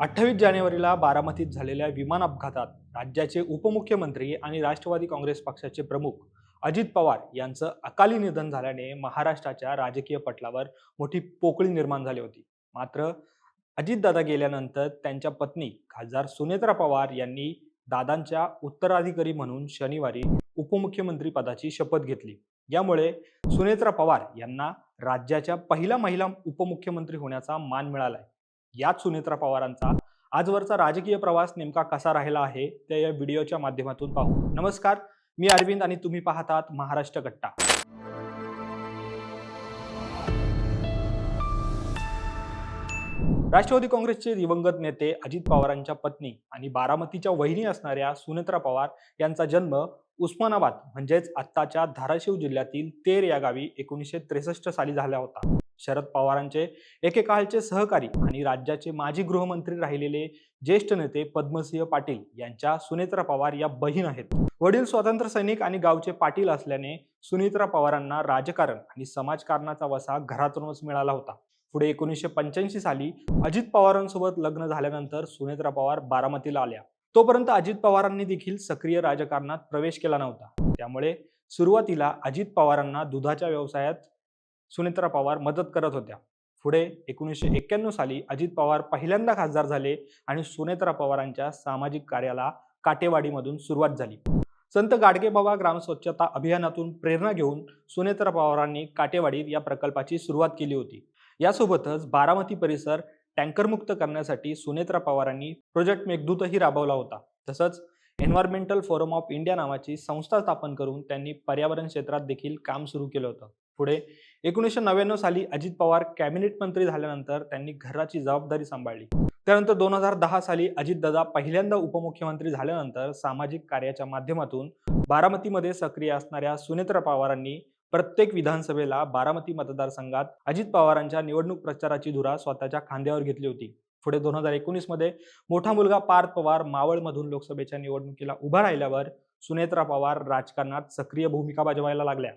अठ्ठावीस जानेवारीला बारामतीत झालेल्या विमान अपघातात राज्याचे उपमुख्यमंत्री आणि राष्ट्रवादी काँग्रेस पक्षाचे प्रमुख अजित पवार यांचं अकाली निधन झाल्याने महाराष्ट्राच्या राजकीय पटलावर मोठी पोकळी निर्माण झाली होती. मात्र अजितदादा गेल्यानंतर त्यांच्या पत्नी खासदार सुनेत्रा पवार यांनी दादांच्या उत्तराधिकारी म्हणून शनिवारी उपमुख्यमंत्री पदाची शपथ घेतली. यामुळे सुनेत्रा पवार यांना राज्याच्या पहिल्या महिला उपमुख्यमंत्री होण्याचा मान मिळालाय. याच सुनेत्रा पवारांचा. आजवरचा राजकीय प्रवास नेमका कसा राहिला आहे ते या व्हिडिओच्या माध्यमातून पाहू. नमस्कार मी अरविंद आणि तुम्ही पाहतात महाराष्ट्र कट्टा राष्ट्रवादी काँग्रेसचे दिवंगत नेते अजित पवारांच्या पत्नी आणि बारामतीच्या वहिनी असणाऱ्या सुनेत्रा पवार यांचा जन्म उस्मानाबाद म्हणजेच आत्ताच्या धाराशिव जिल्ह्यातील तेर या गावी एकोणीसशे त्रेसष्ट साली झाला होता. शरद पवारांचे एकेकाळचे सहकारी आणि राज्याचे माजी गृहमंत्री राहिलेले ज्येष्ठ नेते पद्मसिंह पाटील यांच्या सुनेत्रा पवार या बहीण आहेत. वडील स्वातंत्र्य सैनिक आणि गावचे पाटील असल्याने सुनेत्रा पवारांना राजकारण आणि समाजकारणाचा वसा घरातूनच मिळाला होता. पुढे एकोणीसशे पंच्याऐंशी साली अजित पवारांसोबत लग्न झाल्यानंतर सुनेत्रा पवार बारामतीला आल्या. तोपर्यंत अजित पवारांनी देखील सक्रिय राजकारणात प्रवेश केला नव्हता. त्यामुळे सुरुवातीला अजित पवारांना दुधाच्या व्यवसायात सुनेत्रा पवार मदत करत होत्या. पुढे एकोणीसशे एक्क्याण्णव साली अजित पवार पहिल्यांदा खासदार झाले आणि सुनेत्रा पवारांच्या सामाजिक कार्याला काटेवाडीमधून सुरुवात झाली. संत गाडगेबाबा ग्राम स्वच्छता अभियानातून प्रेरणा घेऊन सुनेत्रा पवारांनी काटेवाडीत या प्रकल्पाची सुरुवात केली होती. यासोबतच बारामती परिसर टँकरमुक्त करण्यासाठी सुनेत्रा पवारांनी प्रोजेक्ट मेघदूतही राबवला होता. तसंच एन्व्हायरमेंटल फोरम ऑफ इंडिया नावाची संस्था स्थापन करून त्यांनी पर्यावरण क्षेत्रात देखील काम सुरू केलं होतं. पुढे एकोणीसशे नव्याण्णव साली अजित पवार कॅबिनेट मंत्री झाल्यानंतर त्यांनी घराची जबाबदारी सांभाळली. त्यानंतर दोन हजार दहा साली अजितदादा पहिल्यांदा उपमुख्यमंत्री झाल्यानंतर सामाजिक कार्याच्या माध्यमातून बारामतीमध्ये सक्रिय असणाऱ्या सुनेत्रा पवारांनी प्रत्येक विधानसभेला बारामती मतदारसंघात अजित पवारांच्या निवडणूक प्रचाराची धुरा स्वतःच्या खांद्यावर घेतली होती. पुढे दोन हजार एकोणीसमध्ये मोठा मुलगा पार्थ पवार मावळमधून लोकसभेच्या निवडणुकीला उभा राहिल्यावर सुनेत्रा पवार राजकारणात सक्रिय भूमिका बजावायला लागल्या.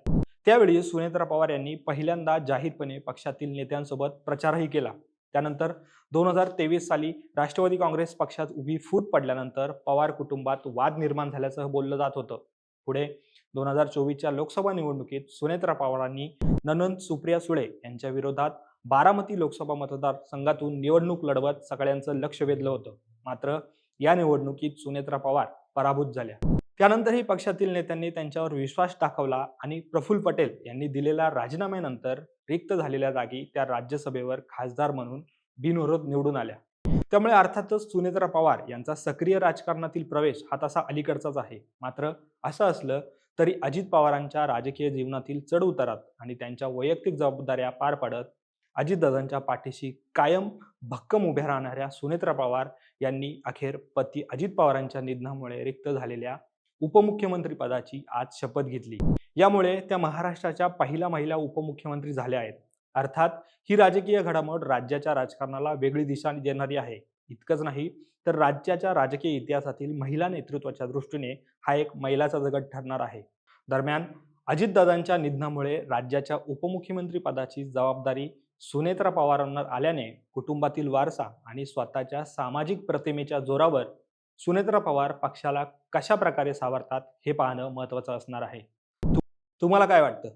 त्यावेळी सुनेत्रा पवार यांनी पहिल्यांदा जाहीरपणे पक्षातील नेत्यांसोबत प्रचारही केला. त्यानंतर दोन हजार तेवीस साली राष्ट्रवादी काँग्रेस पक्षात उभी फूट पडल्यानंतर पवार कुटुंबात वाद निर्माण झाल्याचं बोललं जात होतं. पुढे दोन हजार चोवीसच्या लोकसभा निवडणुकीत सुनेत्रा पवारांनी ननंद सुप्रिया सुळे यांच्या विरोधात बारामती लोकसभा मतदारसंघातून निवडणूक लढवत सगळ्यांचं लक्ष वेधलं होतं. मात्र या निवडणुकीत सुनेत्रा पवार पराभूत झाल्या. त्यानंतरही पक्षातील नेत्यांनी त्यांच्यावर विश्वास दाखवला आणि प्रफुल्ल पटेल यांनी दिलेल्या राजीनाम्यानंतर रिक्त झालेल्या जागी त्या राज्यसभेवर खासदार म्हणून बिनविरोध निवडून आल्या. त्यामुळे अर्थातच सुनेत्रा पवार यांचा सक्रिय राजकारणातील प्रवेश हा तसा अलीकडचाच आहे. मात्र असं असलं तरी अजित पवारांच्या राजकीय जीवनातील चढ उतारात आणि त्यांच्या वैयक्तिक जबाबदाऱ्या पार पाडत अजितदादांच्या पाठीशी कायम भक्कम उभ्या राहणाऱ्या सुनेत्रा पवार यांनी अखेर पती अजित पवारांच्या निधनामुळे रिक्त झालेल्या उपमुख्यमंत्री पदाची आज शपथ घेतली. यामुळे त्या महाराष्ट्राच्या पहिल्या महिला उपमुख्यमंत्री झाल्या आहेत. अर्थात ही राजकीय घडामोड राज्याच्या राजकारणाला वेगळी दिशा देणारी आहे. इतकंच नाही तर राज्याच्या राजकीय इतिहासातील महिला नेतृत्वाच्या दृष्टीने हा एक मैलाचा जगत ठरणार आहे. दरम्यान अजितदादांच्या निधनामुळे राज्याच्या उपमुख्यमंत्री पदाची जबाबदारी सुनेत्रा पवारांवर आल्याने कुटुंबातील वारसा आणि स्वतःच्या सामाजिक प्रतिमेच्या जोरावर सुनेत्रा पवार पक्षाला कशा प्रकारे सावरतात हे पाहणं महत्त्वाचं असणार आहे. तुम्हाला काय वाटतं?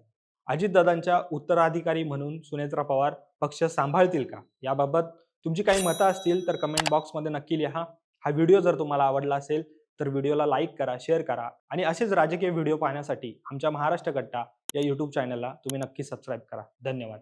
अजितदादांच्या उत्तराधिकारी म्हणून सुनेत्रा पवार पक्ष सांभाळतील का? याबाबत तुमची काही मतं असतील तर कमेंट बॉक्समध्ये नक्की लिहा. हा व्हिडिओ जर तुम्हाला आवडला असेल तर व्हिडिओला लाईक करा शेअर करा आणि असेच राजकीय व्हिडिओ पाहण्यासाठी आमच्या महाराष्ट्र कट्टा या यूट्यूब चॅनलला तुम्ही नक्की सबस्क्राईब करा. धन्यवाद.